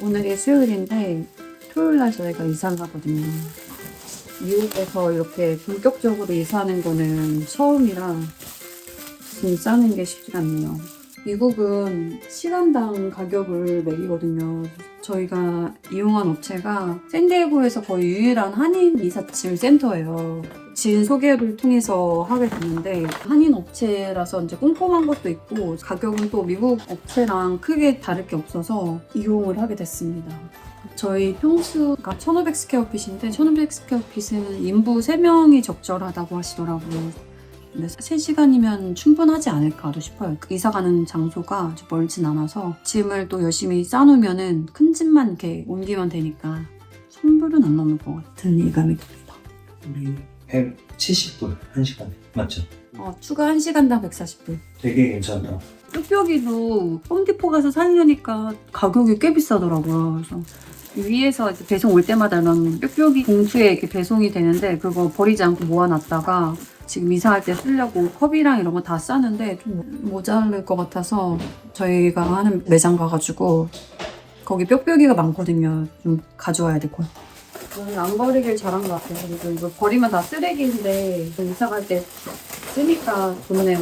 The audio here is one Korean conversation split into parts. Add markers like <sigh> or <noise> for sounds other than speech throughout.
오늘이 수요일인데 토요일 날 저희가 이사를 가거든요. 미국에서 이렇게 본격적으로 이사하는 거는 처음이라 짐 싸는 게 쉽지 않네요. 미국은 시간당 가격을 매기거든요. 저희가 이용한 업체가 샌디에고에서 거의 유일한 한인 이삿짐 센터예요. 지인 소개를 통해서 하게 됐는데 한인 업체라서 이제 꼼꼼한 것도 있고 가격은 또 미국 업체랑 크게 다를 게 없어서 이용을 하게 됐습니다. 저희 평수가 1500 스퀘어핏인데 1500 스퀘어핏은 인부 3명이 적절하다고 하시더라고요. 근데 3시간이면 충분하지 않을까도 싶어요. 그 이사 가는 장소가 멀진 않아서 짐을 또 열심히 싸놓으면은 큰 짐만 이렇게 옮기면 되니까 선불은 안 넘을 것 같은 예감이 듭니다. 우리 170불 1시간에 맞죠? 어, 추가 1시간당 140불. 되게 괜찮다 뼈뼈기도 홈디포 가서 사려니까 가격이 꽤 비싸더라고요. 그래서 위에서 이제 배송 올 때마다 이런 뼈뼈기 봉투에 이렇게 배송이 되는데 그거 버리지 않고 모아놨다가 지금 이사할 때 쓰려고 컵이랑 이런 거 다 싸는데 좀 모자랄 것 같아서 저희가 하는 매장 가가지고 거기 뼈뼈기가 많거든요. 좀 가져와야 될것 같아요. 안 버리길 잘한 것 같아요. 그리고 이거 버리면 다 쓰레기인데 이사 갈 때 쓰니까 좋네요.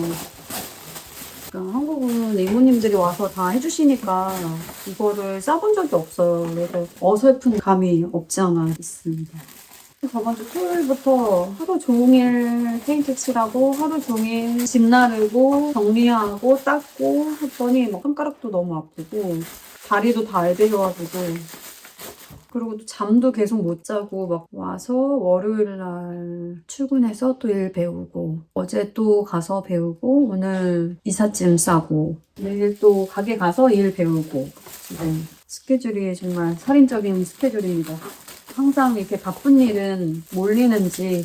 그러니까 한국은 이모님들이 와서 다 해주시니까 이거를 싸본 적이 없어요. 그래서 어설픈 감이 없지 않아 있습니다. 저번 주 토요일부터 하루 종일 페인트 칠하고 하루 종일 집 나르고 정리하고 닦고 했더니 막 손가락도 너무 아프고 다리도 다 알배여가지고 그리고 또 잠도 계속 못 자고 막 와서 월요일 날 출근해서 또 일 배우고 어제 또 가서 배우고 오늘 이삿짐 싸고 내일 또 가게 가서 일 배우고. 네, 스케줄이 정말 살인적인 스케줄입니다. 항상 이렇게 바쁜 일은 몰리는지.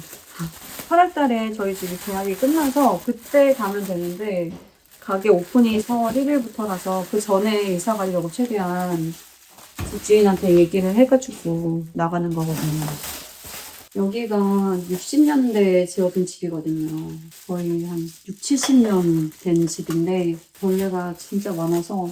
8월 달에 저희 집이 계약이 끝나서 그때 가면 되는데 가게 오픈이 4월 1일부터라서 그 전에 이사 가려고 최대한 집주인한테 얘기를 해가지고 나가는 거거든요. 여기가 60년대에 지어진 집이거든요. 거의 한 6, 70년 된 집인데 벌레가 진짜 많아서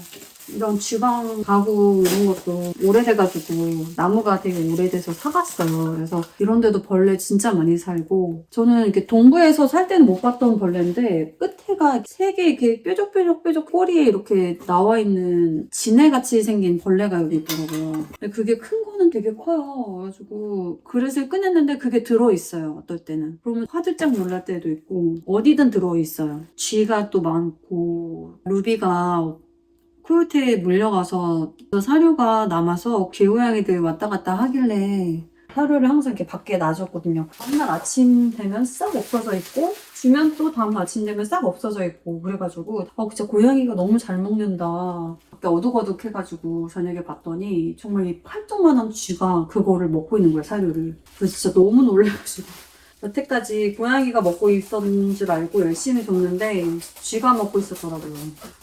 이런 주방 가구 이런 것도 오래돼가지고 나무가 되게 오래돼서 사갔어요. 그래서 이런 데도 벌레 진짜 많이 살고 저는 이렇게 동부에서 살 때는 못 봤던 벌레인데 끝에가 세 개 이렇게 뾰족뾰족뾰족 꼬리에 이렇게 나와 있는 지네같이 생긴 벌레가 여기 있더라고요. 근데 그게 큰 거는 되게 커요. 그래가지고 그릇을 꺼냈는데 그게 들어있어요. 어떨 때는. 그러면 화들짝 놀랄 때도 있고 어디든 들어있어요. 쥐가 또 많고 루비가 코요테에 물려가서 사료가 남아서 개고양이들 왔다 갔다 하길래 사료를 항상 이렇게 밖에 놔줬거든요. 다음날 아침 되면 싹 없어져 있고 주면 또 다음 아침 되면 싹 없어져 있고 그래가지고 어 진짜 고양이가 너무 잘 먹는다. 그때 어둑어둑해가지고 저녁에 봤더니 정말 이 팔뚝만한 쥐가 그거를 먹고 있는 거예요 사료를. 그래서 진짜 너무 놀래가지고 여태까지 고양이가 먹고 있었는 줄 알고 열심히 줬는데 쥐가 먹고 있었더라고요.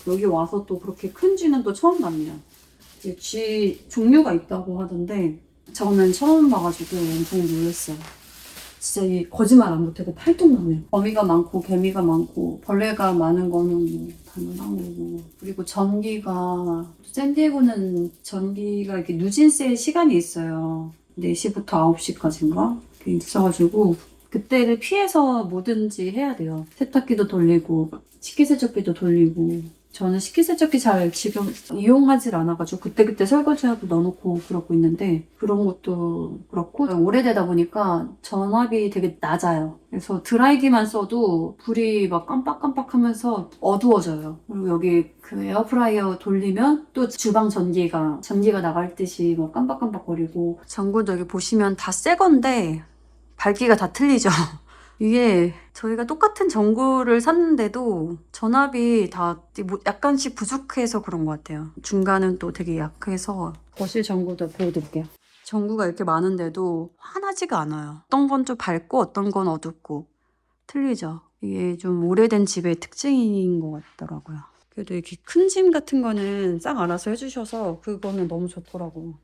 여기 와서 또 그렇게 큰 쥐는 또 처음 봤네요. 이쥐 종류가 있다고 하던데 저는 처음 봐가지고 엄청 놀랐어요. 진짜 이 거짓말 안 못해도 팔뚝만해요. 거미가 많고 개미가 많고 벌레가 많은 거는 뭐 당연한 거고 그리고 전기가 샌디에고는 전기가 이렇게 누진세일 시간이 있어요. 4시부터 9시까지인가? 이렇게 있어가지고 그때를 피해서 뭐든지 해야 돼요. 세탁기도 돌리고 식기세척기도 돌리고 저는 식기세척기 잘 지금 이용하질 않아가지고 그때그때 설거지하고 넣어놓고 그러고 있는데 그런 것도 그렇고 오래되다 보니까 전압이 되게 낮아요. 그래서 드라이기만 써도 불이 막 깜빡깜빡하면서 어두워져요. 그리고 여기 그 에어프라이어 돌리면 또 주방 전기가 전기가 나갈 듯이 막 깜빡깜빡거리고 전구 저기 보시면 다 새 건데 밝기가 다 틀리죠. <laughs> 이게 저희가 똑같은 전구를 샀는데도 전압이 다뭐 약간씩 부족해서 그런 것 같아요. 중간은 또 되게 약해서 거실 전구도 보여드릴게요. 전구가 이렇게 많은데도 환하지가 않아요. 어떤 건 좀 밝고 어떤 건 어둡고 틀리죠. 이게 좀 오래된 집의 특징인 것 같더라고요. 그래도 이렇게 큰 짐 같은 거는 싹 알아서 해주셔서 그거는 너무 좋더라고.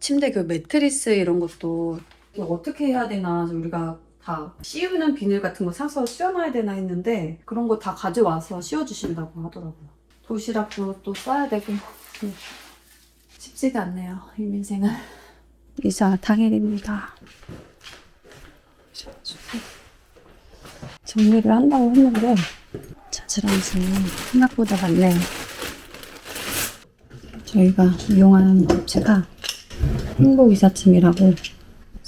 침대 그 매트리스 이런 것도 이게 어떻게 해야 되나 우리가 다 씌우는 비닐 같은 거 사서 씌워놔야 되나 했는데 그런 거 다 가져와서 씌워주신다고 하더라고요. 도시락도 또 싸야 되고 음. 쉽지가 않네요, 이민생은. 이사 당일입니다. 정리를 한다고 했는데 자질환이 생각보다 많네요. 저희가 이용하는 업체가 행복이사팀이라고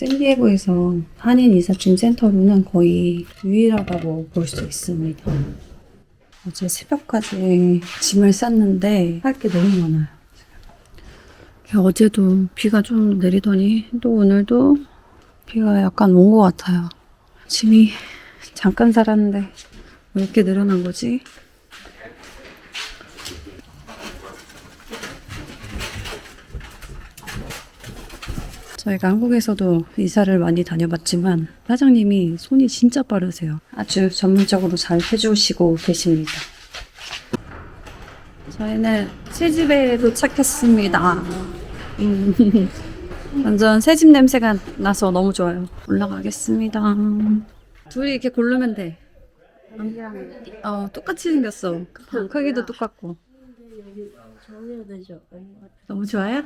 샌디에고에서 한인 이사팀 센터로는 거의 유일하다고 볼 수 있습니다. 어제 새벽까지 짐을 쌌는데 할 게 너무 많아요. 어제도 비가 좀 내리더니 또 오늘도 비가 약간 온 것 같아요. 짐이 잠깐 살았는데 왜 이렇게 늘어난 거지? 저희가 한국에서도 이사를 많이 다녀봤지만 사장님이 손이 진짜 빠르세요. 아주 전문적으로 잘 해주시고 계십니다. 저희는 새집에 도착했습니다. 음, <laughs> 완전 새집 냄새가 나서 너무 좋아요. 올라가겠습니다. 둘이 이렇게 고르면 돼. 어, 똑같이 생겼어. 크기도 똑같고. 너무 좋아요?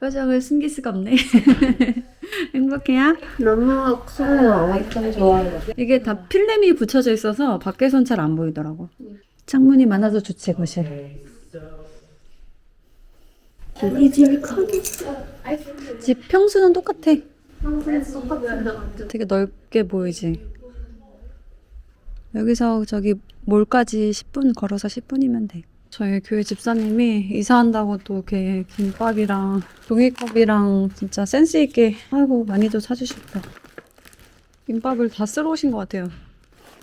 표정을 숨길 수가 없네. <laughs> 행복해요? 너무 커요. 완전 좋아요. 이게 다 필름이 붙여져 있어서 밖에선 잘 안 보이더라고. 창문이 많아서 좋지, 거실. 이 집이 크게 집 평수는 똑같아. 되게 넓게 보이지. 여기서 저기 몰까지 10분 걸어서 10분이면 돼. 저희 교회 집사님이 이사한다고 또 이렇게 김밥이랑 종이컵이랑 진짜 센스 있게 아이고 많이도 사주셨다. 김밥을 다 쓸어 오신 것 같아요.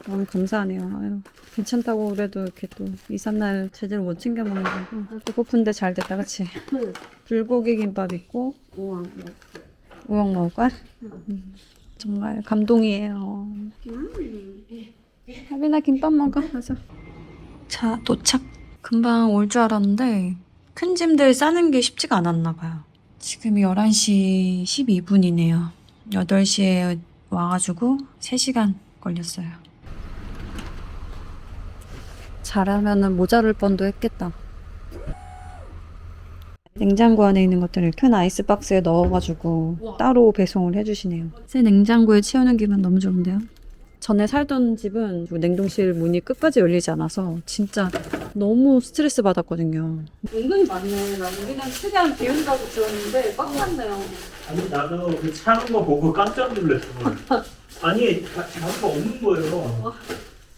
너무 감사하네요. 아유, 괜찮다고 그래도 이렇게 또 이삿날 제대로 못 챙겨 먹는 거고 배고픈데 잘 됐다, 그치? 불고기 김밥 있고 우와. 우엉 먹을 거야? 음, 정말 감동이에요. 하빈아 김밥 먹어. 가자. 자 도착. 금방 올 줄 알았는데 큰 짐들 싸는 게 쉽지가 않았나 봐요. 지금이 11시 12분이네요. 8시에 와가지고 3시간 걸렸어요. 잘하면은 모자랄 뻔도 했겠다. 냉장고 안에 있는 것들을 큰 아이스박스에 넣어가지고 따로 배송을 해주시네요. 새 냉장고에 채우는 기분 너무 좋은데요? 전에 살던 집은 그 냉동실 문이 끝까지 열리지 않아서 진짜 너무 스트레스 받았거든요. 은근히 많네. 나 우리는 최대한 비운다고 들었는데 꽉 찼네요. 아니 나도 그 차는 거 보고 깜짝 놀랐어. 아니 자- 자루가 없는 거예요.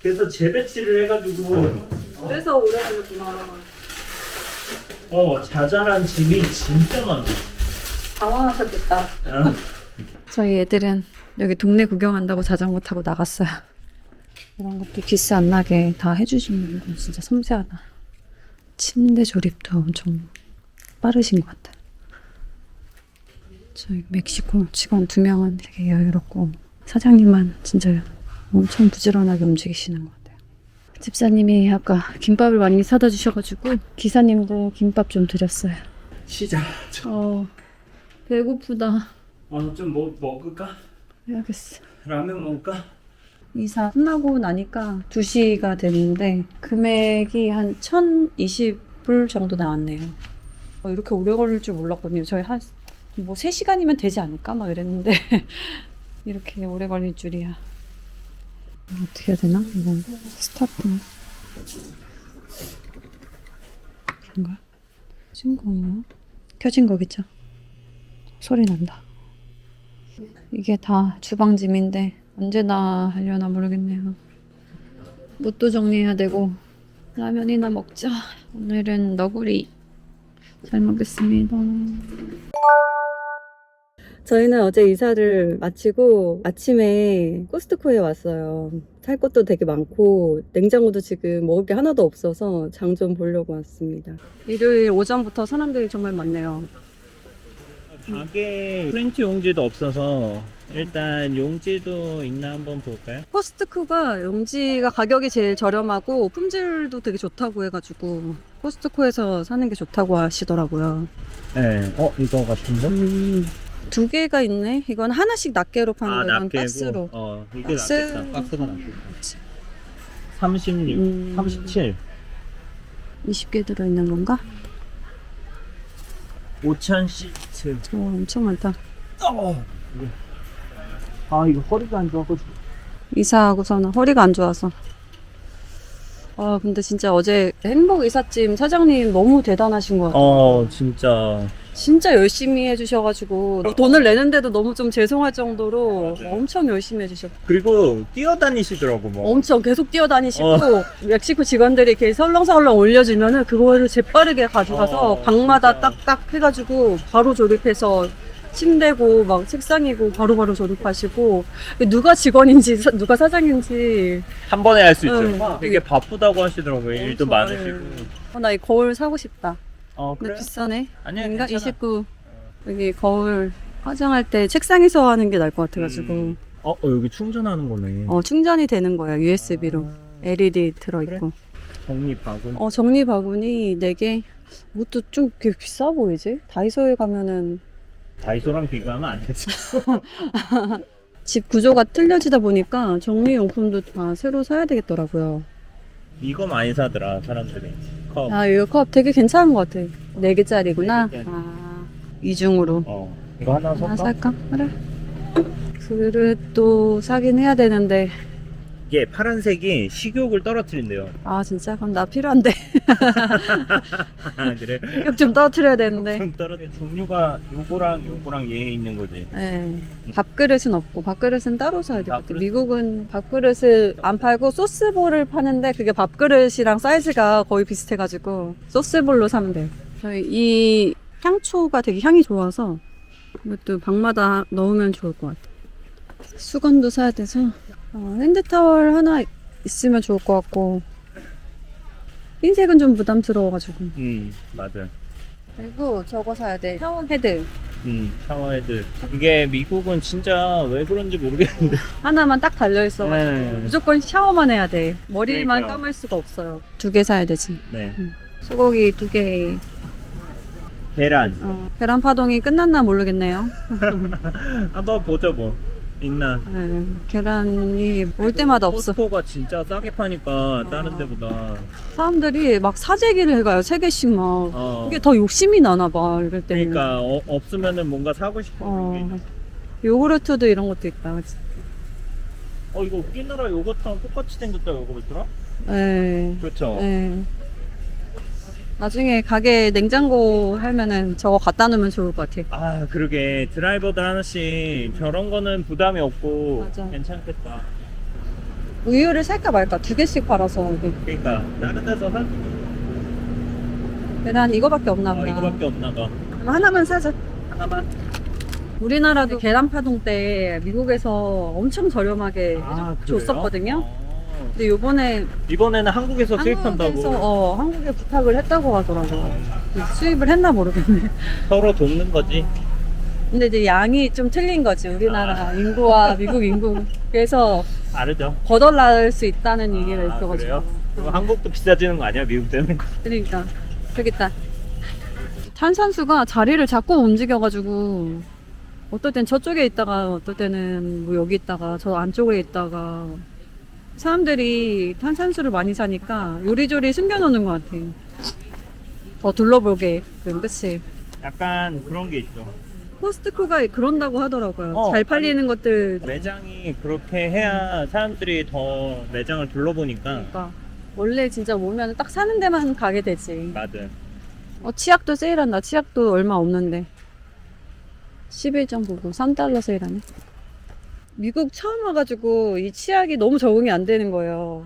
그래서 재배치를 해가지고 그래서 오래 걸렸구나. 어 자잘한 짐이 진짜 많아. 당황하셨겠다. 어. 저희 애들은 여기 동네 구경한다고 자전거 타고 나갔어요. 이런 것도 기스 안 나게 다 해주시는 건 진짜 섬세하다. 침대 조립도 엄청 빠르신 것 같아요. 저희 멕시코 직원 두 명은 되게 여유롭고 사장님만 진짜 엄청 부지런하게 움직이시는 것 같아요. 집사님이 아까 김밥을 많이 사다 주셔가지고 기사님도 김밥 좀 드렸어요. 시작. 어 배고프다. 어좀 뭐 먹을까? 해야겠어. 라면 먹을까? 이사 끝나고 나니까 2시가 됐는데 금액이 한 1020불 정도 나왔네요. 어, 이렇게 오래 걸릴 줄 몰랐거든요. 저희 한 뭐 3시간이면 되지 않을까? 막 이랬는데 <laughs> 이렇게 오래 걸릴 줄이야. 어떻게 해야 되나? 이거 스타트 그런가? 거예요? 켜진 거겠죠? 소리 난다. 이게 다 주방짐인데 언제나 하려나 모르겠네요. 뭣도 정리해야 되고 라면이나 먹자. 오늘은 너구리 잘 먹겠습니다. 저희는 어제 이사를 마치고 아침에 코스트코에 왔어요. 살 것도 되게 많고 냉장고도 지금 먹을 게 하나도 없어서 장 좀 보려고 왔습니다. 일요일 오전부터 사람들이 정말 많네요. 가게 프렌치 용지도 없어서 일단 용지도 있나 한번 볼까요? 코스트코가 용지가 가격이 제일 저렴하고 품질도 되게 좋다고 해가지고 코스트코에서 사는 게 좋다고 하시더라고요. 네. 어 이거 같은데? 음, 두 개가 있네. 이건 하나씩 낱개로 파는 아 거, 이건 낱개고. 박스로. 어 이게 박스. 낫겠다. 박스가 낫겠다. 36, 음. 37. 20개 들어있는 건가? 오천 시트. 오, 엄청 많다. 어. 아 이거 허리가 안 좋아가지고. 이사하고서는 허리가 안 좋아서. 아, 근데 진짜 어제 행복 이삿짐 사장님 너무 대단하신 것 같아요. 어 진짜. 진짜 열심히 해주셔가지고 돈을 내는데도 너무 좀 죄송할 정도로 맞아요. 엄청 열심히 해주셨고 그리고 뛰어다니시더라고 뭐. 엄청 계속 뛰어다니시고 어. 멕시코 직원들이 이렇게 설렁설렁 올려주면은 그거를 재빠르게 가져가서 어, 방마다 진짜. 딱딱 해가지고 바로 조립해서 침대고 막 책상이고 바로바로 조립하시고 누가 직원인지 사- 누가 사장인지 한 번에 할 수 있죠. 응. 되게 바쁘다고 하시더라고요. 일도 엄청, 많으시고. 어, 나 이 거울 사고 싶다 어 근데 그래? 비싸네 아니야 인가 괜찮아. 29 여기 거울 화장할 때 책상에서 하는 게 나을 것 같아가지고 음. 어, 어 여기 충전하는 거네. 어 충전이 되는 거야 USB로 아, LED 들어 있고 정립 바구니. 어 정리 바구니 4개 이것도 좀꽤 비싸 보이지? 다이소에 가면은 다이소랑 비교하면 안 되지. <laughs> 집 구조가 틀려지다 보니까 정리용품도 다 새로 사야 되겠더라고요 이거 많이 사더라 사람들이. 컵. 아 이거 컵 되게 괜찮은 것 같아 4개짜리구나 네 개짜리. 아 이중으로 어. 이거 하나 하나 살까? 살까? 그래 그릇도 사긴 해야 되는데 이게 파란색이 식욕을 떨어뜨린대요. 아 진짜 그럼 나 필요한데 <laughs> 아, 그래? 이거 좀 떨어뜨려야 되는데 좀 떨어져. 종류가 요거랑 요거랑 얘 있는 거지. 네. 밥그릇은 없고 밥그릇은 따로 사야 될 것 같아. 밥그릇? 미국은 밥그릇을 안 팔고 소스볼을 파는데 그게 밥그릇이랑 사이즈가 거의 비슷해가지고 소스볼로 사면 돼요. 저희 이 향초가 되게 향이 좋아서 이것도 방마다 넣으면 좋을 것 같아. 수건도 사야 돼서 어, 핸드타월 하나 있으면 좋을 것 같고 흰색은 좀 부담스러워가지고 음, 맞아. 그리고 저거 사야 돼. 샤워 헤드 음, 샤워헤드. 이게 미국은 진짜 왜 그런지 모르겠는데. <laughs> 하나만 딱 달려 있어. 네. 무조건 샤워만 해야 돼. 머리만 그러니까요. 감을 수가 없어요. 두 개 사야 되지. 네. 소고기 두 개. 계란. 어, 계란 파동이 끝났나 모르겠네요. <laughs> 한번 보자 뭐. 있나. 네, 계란이 올 때마다 없어. 코스코가 진짜 싸게 파니까 다른 데보다. 사람들이 막 사재기를 해가요. 세 개씩 막. 어. 이게 더 욕심이 나나 봐. 이럴 때는. 그러니까 어, 없으면은 뭔가 사고 싶어. 요구르트도 이런 것도 있다. 어 이거 우리나라 요거트랑 똑같이 생겼다 요거트랑? 네. 그렇죠. 네. 나중에 가게 냉장고 하면은 저거 갖다 놓으면 좋을 것 같아. 아 그러게 드라이버들 하나씩 저런 거는 부담이 없고 맞아. 괜찮겠다. 우유를 살까 말까 두 개씩 팔아서 이게 그러니까 다른 데서 사 계란 이거밖에 없나 아, 보다. 이거밖에 없나 봐. 그럼 하나만 사자. 하나만. 우리나라도 계란 파동 때 미국에서 엄청 저렴하게 아? 줬었거든요. 어. 근데 요번에 이번에는 한국에서 수입한다고 어, 한국에 부탁을 했다고 하더라고. 수입을 했나 모르겠네. 서로 돕는 거지. 근데 이제 양이 좀 틀린 거지. 우리나라 인구와 미국 인구. 그래서 다르죠. 거덜날 수 있다는 얘기가 아, 있어가지고. 그래요? 그럼 한국도 비싸지는 거 아니야 미국 때문에? 그러니까 있다. 탄산수가 자리를 자꾸 움직여가지고 어떨 땐 저쪽에 있다가 어떨 때는 뭐 여기 있다가 저 안쪽에 있다가 사람들이 탄산수를 많이 사니까 요리조리 숨겨놓는 것 같아. 더 둘러보게, 그치? 약간 그런 게 있죠. 코스트코가 그런다고 하더라고요. 어, 잘 팔리는 것들. 매장이 그렇게 해야 사람들이 더 매장을 둘러보니까 그러니까 원래 진짜 오면 딱 사는 데만 가게 되지. 맞아. 어, 치약도 세일한다. 치약도 얼마 없는데. 11점 보고 3달러 세일하네. 미국 처음 와가지고 이 치약이 너무 적응이 안 되는 거예요.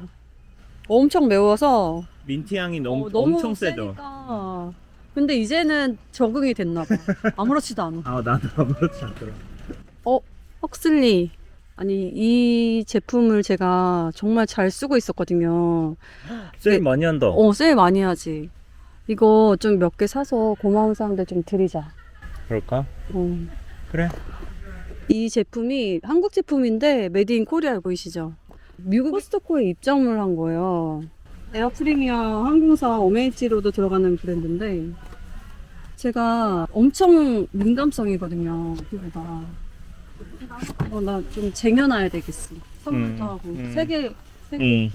엄청 매워서 민트 향이 너무, 어, 너무 엄청 세죠. 세니까. 근데 이제는 적응이 됐나 봐. 아무렇지도 않아. <laughs> 아 나도 아무렇지 않더라. 헉슬리. 아니 이 제품을 제가 정말 잘 쓰고 있었거든요. 세일 네. 많이 한다. 어, 세일 많이 하지. 이거 좀 몇 개 사서 고마운 사람들 좀 드리자. 그럴까? 어. 그래. 이 제품이 한국 제품인데 메디 인 코리아 보이시죠? 미국 코스트코에 입점을 한 거예요. 에어 프리미어 항공사 어메이지로도 들어가는 브랜드인데 제가 엄청 민감성이거든요. 피부가. 어, 나 좀 쟁여놔야 되겠어. 선물도 음, 하고 음. 세 개, 세개 응.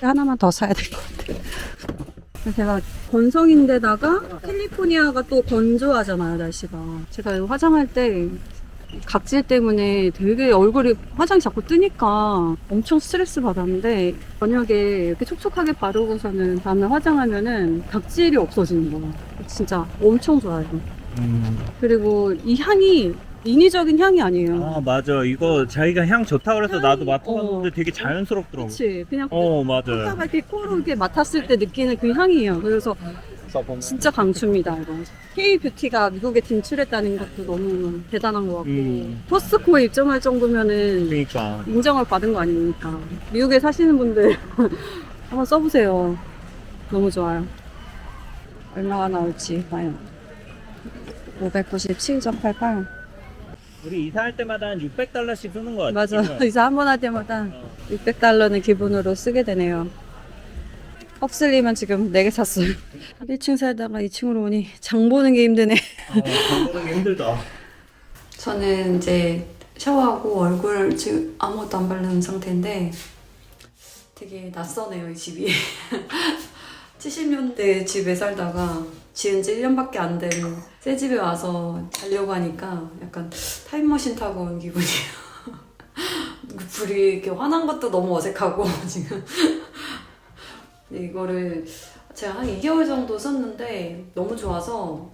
하나만 더 사야 될 것 같아. 제가 건성인데다가 캘리포니아가 또 건조하잖아요, 날씨가. 제가 화장할 때 각질 때문에 되게 얼굴이 화장 자꾸 뜨니까 엄청 스트레스 받았는데 저녁에 이렇게 촉촉하게 바르고서는 다음날 화장하면은 각질이 없어지는 거예요. 진짜 엄청 좋아요. 음. 그리고 이 향이 인위적인 향이 아니에요. 아 맞아 이거 자기가 향 좋다 그래서 나도 맡아봤는데 어. 되게 자연스럽더라고 그치? 그냥 어 맞아 이렇게 코로 이렇게 맡았을 때 느끼는 그 향이에요. 그래서 진짜 강추입니다, 이거. K-뷰티가 미국에 진출했다는 것도 너무 대단한 것 같고, 음. 포스코에 입점할 정도면은 그러니까 인정을 받은 거 아닙니까? 미국에 사시는 분들 <laughs> 한번 써보세요. 너무 좋아요. 얼마가 나올지 봐요. 597.88. 우리 이사할 때마다 한 600달러씩 쓰는 거 같아 맞아. <laughs> 이사 한 번 할 때마다 600달러는 기본으로 쓰게 되네요. 헉슬리만 지금 4개 샀어요. <laughs> 1층 살다가 2층으로 오니 장 보는 게 힘드네. 어, 방법은 힘들다 저는 이제 샤워하고 얼굴 지금 아무것도 안 바른 상태인데 되게 낯서네요, 이 집이. <laughs> 70년대 집에 살다가 지은 지 1년밖에 안 된 새 집에 와서 자려고 하니까 약간 타임머신 타고 온 기분이에요. <laughs> 그 불이 이렇게 화난 것도 너무 어색하고 지금. 근데 이거를 제가 한 2개월 정도 썼는데 너무 좋아서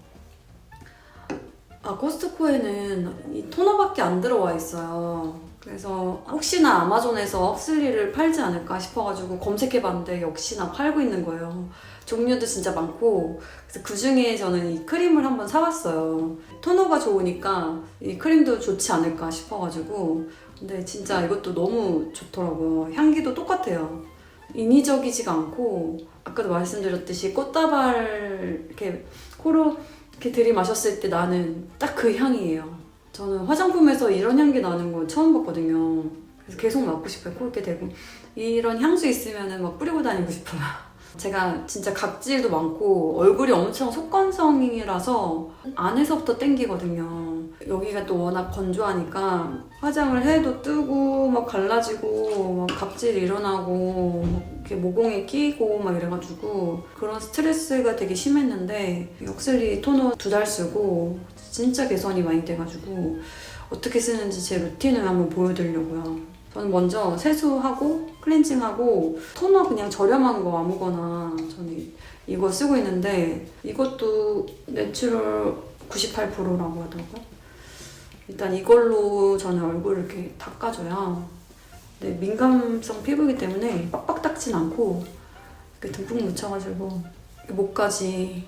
아, 코스트코에는 이 토너밖에 안 들어와 있어요. 그래서 혹시나 아마존에서 헉슬리를 팔지 않을까 싶어가지고 검색해봤는데 역시나 팔고 있는 거예요. 종류도 진짜 많고 그래서 그 중에 저는 이 크림을 한번 사봤어요. 토너가 좋으니까 이 크림도 좋지 않을까 싶어가지고 근데 진짜 이것도 너무 좋더라고요. 향기도 똑같아요. 인위적이지가 않고 아까도 말씀드렸듯이 꽃다발 이렇게 코로 이렇게 들이마셨을 때 나는 딱 그 향이에요. 저는 화장품에서 이런 향기 나는 거 처음 봤거든요. 그래서 계속 맡고 싶어요. 코 이렇게 대고. 이런 향수 있으면 막 뿌리고 다니고 싶어요. <laughs> 제가 진짜 각질도 많고 얼굴이 엄청 속건성이라서 안에서부터 땡기거든요. 여기가 또 워낙 건조하니까 화장을 해도 뜨고 막 갈라지고 막 각질 일어나고 막 이렇게 모공에 끼고 막 이래가지고 그런 스트레스가 되게 심했는데 역슬리 토너 두 달 쓰고 진짜 개선이 많이 돼가지고 어떻게 쓰는지 제 루틴을 한번 보여드리려고요. 저는 먼저 세수하고 클렌징하고 토너 그냥 저렴한 거 아무거나 저는 이거 쓰고 있는데 이것도 내추럴 98%라고 하더라고요. 일단 이걸로 저는 얼굴을 이렇게 닦아줘야 네, 민감성 피부이기 때문에 빡빡 닦진 않고 이렇게 듬뿍 묻혀가지고 목까지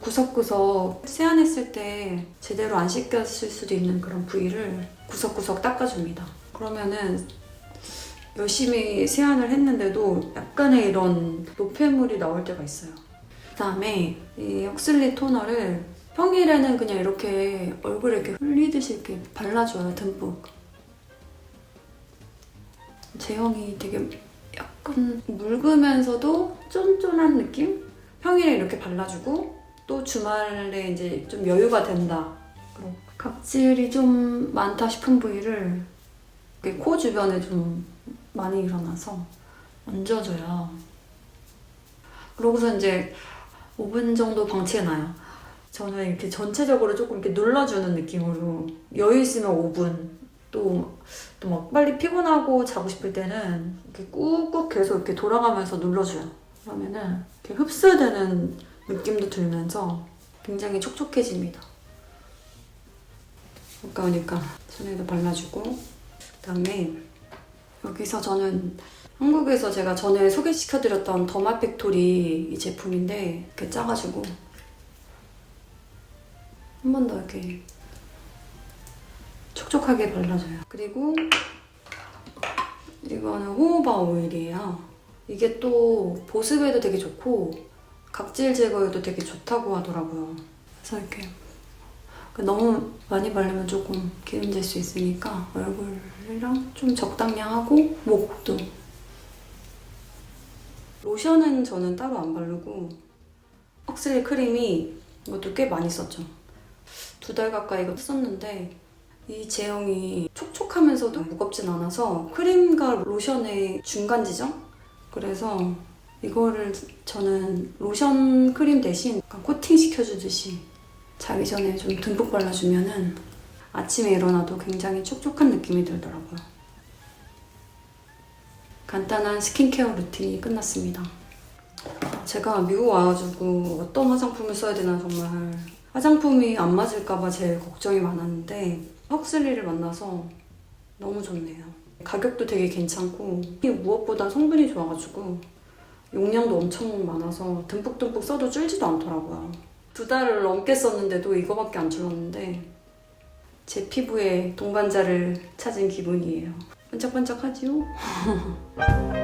구석구석 세안했을 때 제대로 안 씻겼을 수도 있는 그런 부위를 구석구석 닦아줍니다. 그러면은 열심히 세안을 했는데도 약간의 이런 노폐물이 나올 때가 있어요. 그 다음에 이 혁슬리 토너를 평일에는 그냥 이렇게 얼굴에 이렇게 흘리듯이 이렇게 발라줘요, 듬뿍. 제형이 되게 약간 묽으면서도 쫀쫀한 느낌? 평일에 이렇게 발라주고 또 주말에 이제 좀 여유가 된다. 그리고 각질이 좀 많다 싶은 부위를 코 주변에 좀 많이 일어나서 얹어줘요. 그러고서 이제 5분 정도 방치해놔요. 저는 이렇게 전체적으로 조금 이렇게 눌러주는 느낌으로 여유 있으면 5분 또 또 막 빨리 피곤하고 자고 싶을 때는 이렇게 꾹꾹 계속 이렇게 돌아가면서 눌러줘요. 그러면은 이렇게 흡수되는 느낌도 들면서 굉장히 촉촉해집니다. 가까우니까 손에도 발라주고 그다음에 여기서 저는 한국에서 제가 전에 소개시켜드렸던 더마 팩토리 이 제품인데 이렇게 짜가지고 한 번 더 이렇게 촉촉하게 발라줘요. 그리고 이거는 호호바 오일이에요. 이게 또 보습에도 되게 좋고 각질 제거에도 되게 좋다고 하더라고요. 그래서 이렇게 너무 많이 바르면 조금 기름질 수 있으니까 얼굴이랑 좀 적당량 하고 목도 로션은 저는 따로 안 바르고 헉슬리 크림이 이것도 꽤 많이 썼죠. 두 달 가까이 이거 썼는데 이 제형이 촉촉하면서도 무겁진 않아서 크림과 로션의 중간 지점? 그래서 이거를 저는 로션 크림 대신 코팅 시켜주듯이 자기 전에 좀 듬뿍 발라주면은 아침에 일어나도 굉장히 촉촉한 느낌이 들더라고요. 간단한 스킨케어 루틴이 끝났습니다. 제가 미국 와가지고 어떤 화장품을 써야 되나 정말 화장품이 안 맞을까봐 제일 걱정이 많았는데 헉슬리를 만나서 너무 좋네요. 가격도 되게 괜찮고 무엇보다 성분이 좋아가지고 용량도 엄청 많아서 듬뿍듬뿍 써도 줄지도 않더라고요. 두 달을 넘게 썼는데도 이거밖에 안 줄었는데 제 피부에 동반자를 찾은 기분이에요. 반짝반짝하지요? <laughs>